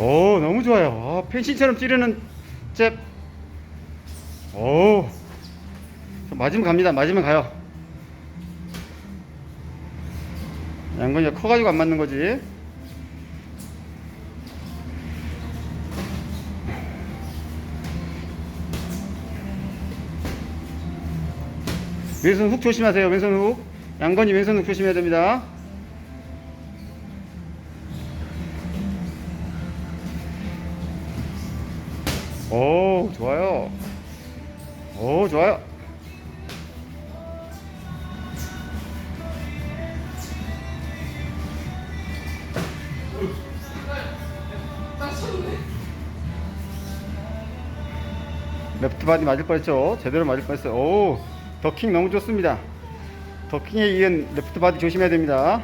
오 너무 좋아요. 아, 펜싱처럼 찌르는 잽. 오. 자, 맞으면 갑니다. 맞으면 가요. 양건이가 커가지고 안 맞는 거지. 왼손 훅 조심하세요. 왼손 훅. 양건이 왼손 훅 조심해야 됩니다. 오, 좋아요. 오, 좋아요. 레프트 바디 맞을 뻔했죠. 제대로 맞을 뻔했어요. 오, 더킹 너무 좋습니다. 더킹에 이은 레프트 바디 조심해야 됩니다.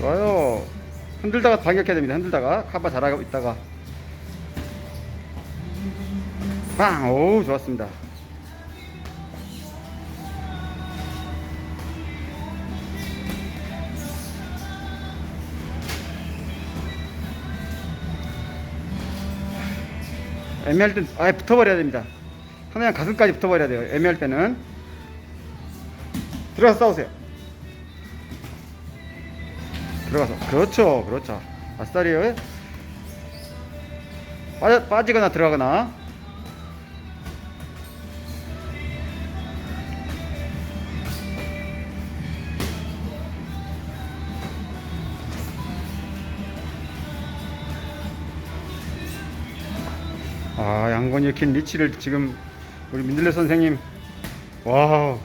좋아요. 흔들다가 반격해야 됩니다. 흔들다가 카바 잘하고 있다가 빵! 오 좋았습니다. 애매할 땐 아예 붙어버려야 됩니다. 하나양 가슴까지 붙어버려야 돼요. 애매할 때는 들어가서 싸우세요. 들어가서. 그렇죠 그렇죠. 아싸리요 빠져, 빠지거나 들어가거나. 아 양건이 긴 리치를 지금 우리 민들레 선생님. 와우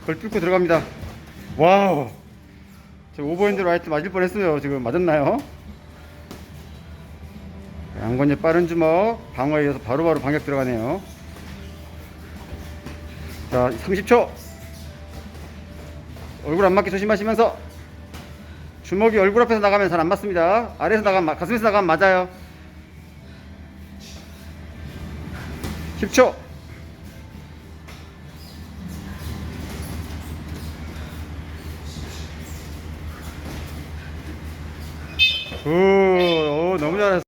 그걸 뚫고 들어갑니다. 와우 저 오버핸드 라이트 맞을 뻔했어요. 지금 맞았나요? 양건의 빠른 주먹 방어에 의해서 바로바로 반격 들어가네요. 자, 30초. 얼굴 안 맞게 조심하시면서 주먹이 얼굴 앞에서 나가면 잘 안 맞습니다. 아래에서 나가면 마- 가슴에서 나가면 맞아요. 10초. 오, 오 너무 잘했어.